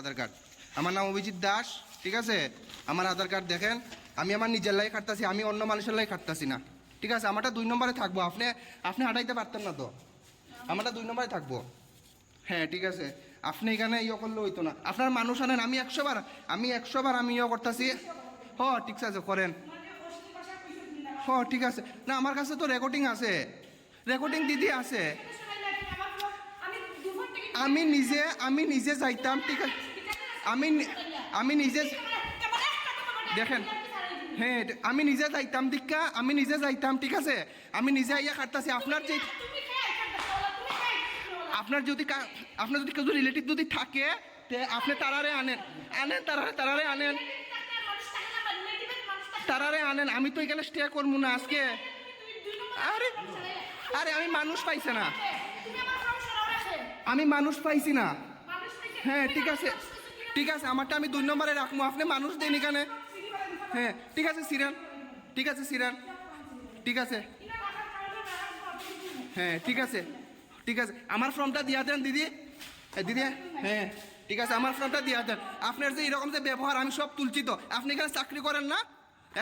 আধার card. আমার নাম অভিজিৎ দাস ঠিক আছে? আমার আধার কার্ড দেখেন আমি আমার নিজের লাই খাটতাছি আমি অন্য মানুষের লাই খাটতাছি না। ঠিক আছে? আমারটা দুই নম্বরে থাকব। আপনি আপনি হাঁটাইতে পারতেন না তো? আমারটা দুই নম্বরে থাকব। হ্যাঁ ঠিক আছে। আপনি এখানে ইয়ে করলে হইতো না। আপনার মানুষ আনেন আমি একশো বার আমি একশো বার আমি ইয়ে করতেছি। হ ঠিক আছে করেন। হ ঠিক আছে। না আমার কাছে তো রেকর্ডিং আছে। রেকর্ডিং দিদি আছে। আমি নিজে আমি নিজে যাইতাম ঠিক আছে? আমি আমি নিজে দেখেন। হ্যাঁ আমি নিজে যাইতাম দীক্ষা, আমি নিজে যাইতাম, ঠিক আছে? আমি নিজে আইয়া কাটতাছি। আপনার যে আপনার যদি আপনার যদি কেউ রিলেটিভ যদি থাকে, তে আপনি তারারে আনেন। আনেন তারারে তারারে আনেন। তারারে আনেন। আমি তো এখানে স্টে করব না আজকে। আরে আরে, আমি মানুষ পাইছে না। আমি মানুষ পাইছি না। হ্যাঁ ঠিক আছে। ঠিক আছে আমারটা আমি দুই নম্বরে রাখব। আপনি মানুষ দেন এখানে। হ্যাঁ ঠিক আছে সিরান। ঠিক আছে সিরান। ঠিক আছে। হ্যাঁ ঠিক আছে। ঠিক আছে আমার ফর্মটা দিয়া দেন দিদি। দিদি হ্যাঁ ঠিক আছে আমার ফর্মটা দিয়া দেন। আপনার যে এরকম যে ব্যবহার আমি সব তুলছি তো। আপনি এখানে চাকরি করেন না?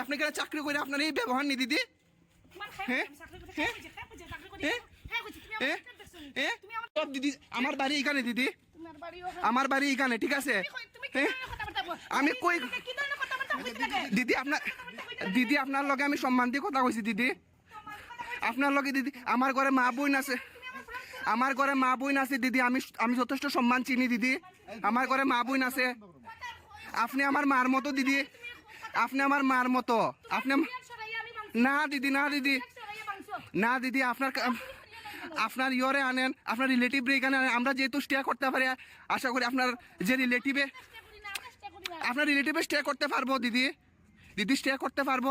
আপনি এখানে চাকরি করে আপনার এই ব্যবহার নি দিদি। হ্যাঁ? হ্যাঁ? হ্যাঁ? হ্যাঁ? সব দিদি আমার বাড়ি এখানে দিদি। আমার বাড়ি এখানে ঠিক আছে? হ্যাঁ? আমি কই দিদি আপনার দিদি আপনার লগে আমি সম্মান দিয়ে কথা কইছি দিদি। আপনার লগে দিদি আমার ঘরে মা বোন আছে। আমার ঘরে মা বোন আছে দিদি। আমি আমি যথেষ্ট সম্মান চিনি দিদি। আমার ঘরে মা বোন আছে। আপনি আমার মার মতো দিদি। আপনি আমার মার মতো। আপনি না দিদি না দিদি। না দিদি আপনার আপনার ইয়রে আনেন, আপনার রিলেটিভ এখানে আনেন। আমরা যেহেতু স্টে করতে পারি, আশা করি আপনার যে রিলেটিভে আপনার রিলেটিভে স্টে করতে পারব, দিদি। দিদি স্টে করতে পারব।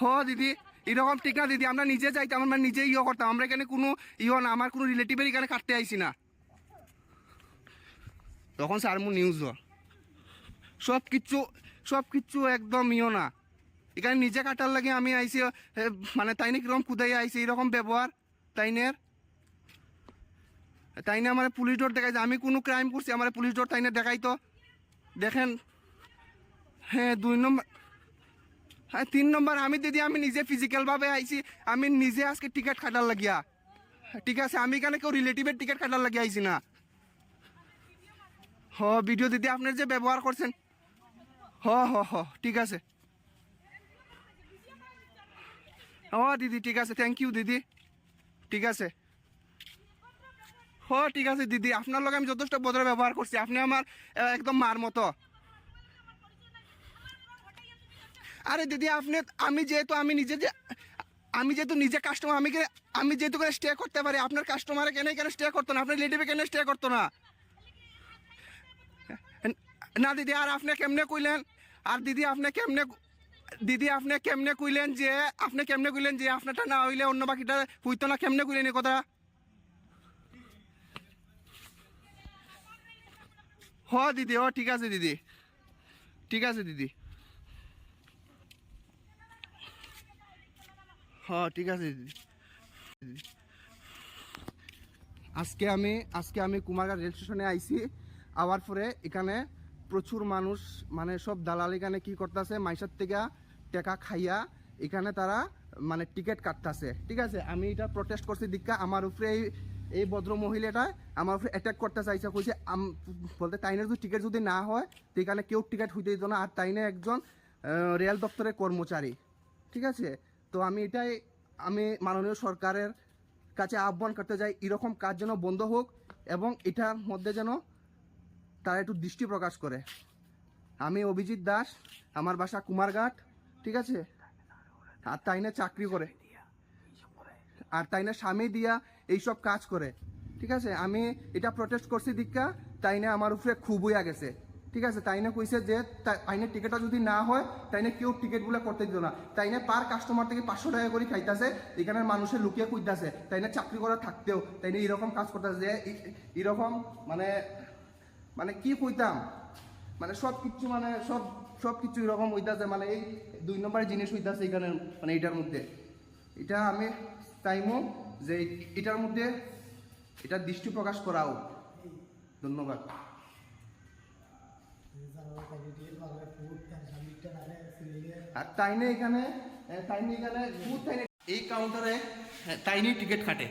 হ, দিদি। এরকম ঠিক না, দিদি। আমরা নিজে যাইতাম, আমরা নিজে ইয়ে করতাম। আমরা এখানে কোনো ইয়ে না, আমার কোনো রিলেটিভের এখানে কাটতে আইছি না। তখন স্যার মু নিউজ সব কিছু সব কিছু একদম ইয়ে না। এখানে নিজে কাটার লাগে আমি আইসি মানে তাইনে কীরকম কুদাই আইছি, এরকম ব্যবহার। তাইনের তাইনে আমার পুলিশ ডোর দেখাইছে? আমি কোনো ক্রাইম করছি, আমার পুলিশ ডোর তাইনে দেখাই তো। দেখেন হ্যাঁ দুই নম্বর হ্যাঁ তিন নম্বর, আমি দিদি, আমি নিজে ফিজিক্যালভাবে আইছি, আমি নিজে আজকে টিকিট কাটার লাগিয়া। ঠিক আছে, আমি এখানে কেউ রিলেটিভের টিকিট কাটার লাগিয়া আইছি না? হ ভিডিও দিদি আপনার যে ব্যবহার করছেন। হ হ হ, ঠিক আছে। ও দিদি, ঠিক আছে থ্যাংক ইউ দিদি। ঠিক আছে? হ, ঠিক আছে, দিদি। আপনার লগে আমি যথেষ্ট বদলে ব্যবহার করছি। আপনি আমার একদম মার মতো। আরে দিদি, আপনি, আমি যেহেতু, আমি নিজে যে, আমি যেহেতু নিজে কাস্টমার আমি আমি যেহেতু করে স্টে করতে পারি, আপনার কাস্টমারে কেন কেন স্টে করতো না? আপনার রিলেটিভে কেন স্টে করতো না? না, দিদি, আর আপনি কেমনে কইলেন? আর দিদি, আপনি কেমনে দিদি, আপনি কেমনে কইলেন যে, আপনি কেমনে কইলেন যে আপনারটা না হইলে অন্য বাকিটা হইতো না? কেমনে কইলেন এই কথা হ দিদি ও ঠিক আছে দিদি। ঠিক আছে দিদি। হ, ঠিক আছে দিদি। আজকে আমি আজকে আমি কুমারঘাট রেল স্টেশনে আইছি। আওয়ার পরে এখানে প্রচুর মানুষ মানে সব দালাল এখানে কি করতেছে মাইসার থেকে টাকা খাইয়া এখানে তারা মানে টিকিট কাটতেছে। ঠিক আছে, আমি এটা প্রটেস্ট করছি দীক্ষা, আমার উপরে এই এই ভদ্র মহিলাটা আমার উপরে অ্যাটাক করতে চাইছে, কইছে বলতে, তাইনের যদি টিকিট যদি না হয়, তো এখানে কেউ টিকিট হইতে দিত না, আর তাইনে একজন রেল দপ্তরের কর্মচারী। ঠিক আছে, তো আমি এটাই, আমি মাননীয় সরকারের কাছে আহ্বান করতে যাই এরকম কাজ যেন বন্ধ হোক, এবং এটার মধ্যে যেন তারা একটু দৃষ্টি প্রকাশ করে। আমি অভিজিৎ দাস, আমার বাসা কুমারঘাট, ঠিক আছে? আর তাই না চাকরি করে। আর তাই না স্বামী দিয়া এইসব কাজ করে, ঠিক আছে? আমি এটা প্রটেস্ট করছি দীক্ষা তাই না আমার উপরে খুব হইয়া গেছে, ঠিক আছে? তাই না কইছে যে, তা- তাই না টিকিটটা যদি না হয় তাই না কেউ টিকিটগুলো করতে দিত না। তাই না পার কাস্টমার থেকে পাঁচশো টাকা করে খাইতেছে এখানে মানুষের লুকিয়ে কুইতাছে তাই না চাকরি করা থাকতেও তাই না এরকম কাজ করতেছে যে এরকম মানে মানে কি কইতাম? মানে সব কিছু মানে সব সব কিছু এরকম হইতাছে মানে এই দুই নম্বরের জিনিস হইতাছে এখানে মানে এটার মধ্যে। এটা আমি চাইমো যে এটার মধ্যে এটা দৃষ্টি প্রকাশ করাও। ধন্যবাদ। আর তাইনে এখানে এ, তাইনে এখানে এই কাউন্টারে তাইনি টিকিট কাটে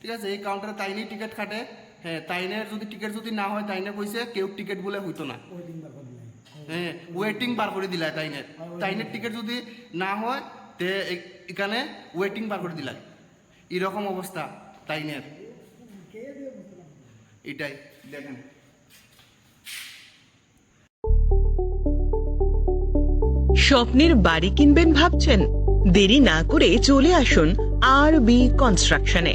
ঠিক আছে? এই কাউন্টারে তাইনি টিকিট কাটে হ্যাঁ তাইনের যদি টিকিট যদি না হয় তাইনে কইছে কেউ টিকিট বলে হইতো না। হ্যাঁ ওয়েটিং বার করে দিলা তাইনের। তাইনের টিকিট যদি না হয় তে এখানে ওয়েটিং বার করে দিলা। এরকম অবস্থা তাইনের। এটাই দেখেন। স্বপ্নের বাড়ি কিনবেন ভাবছেন? দেরি না করে চলে আসুন আর বি কনস্ট্রাকশনে।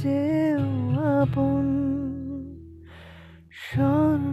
চেয়েও আপন সর